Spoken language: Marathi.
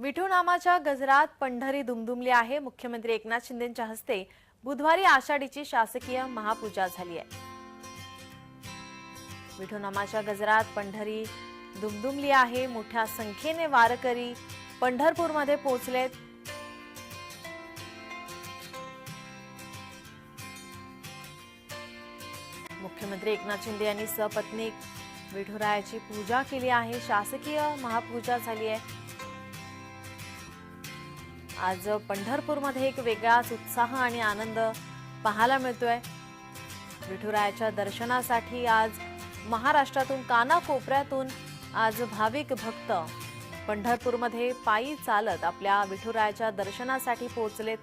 विठू नामाच्या गजरात पंढरी दुमदुमली आहे. मुख्यमंत्री एकनाथ शिंदेच्या हस्ते बुधवारी आषाढीची शासकीय महापूजा झाली आहे. विठू नामाच्या गजरात पंढरी दुमदुमली आहे. मोठ्या संख्येने वारकरी पंढरपूरमध्ये पोहोचलेत. मुख्यमंत्री एकनाथ शिंदे यांनी सपत्नीक विठुरायाची पूजा केली आहे. शासकीय महापूजा झाली आहे. आज पंढरपूरमध्ये एक वेगळाच उत्साह आणि आनंद पाहायला मिळतोय. विठुरायाच्या दर्शनासाठी आज महाराष्ट्रातून कानाकोपऱ्यातून आज भाविक भक्त पंढरपूरमध्ये पायी चालत आपल्या विठुरायाच्या दर्शनासाठी पोहोचलेत.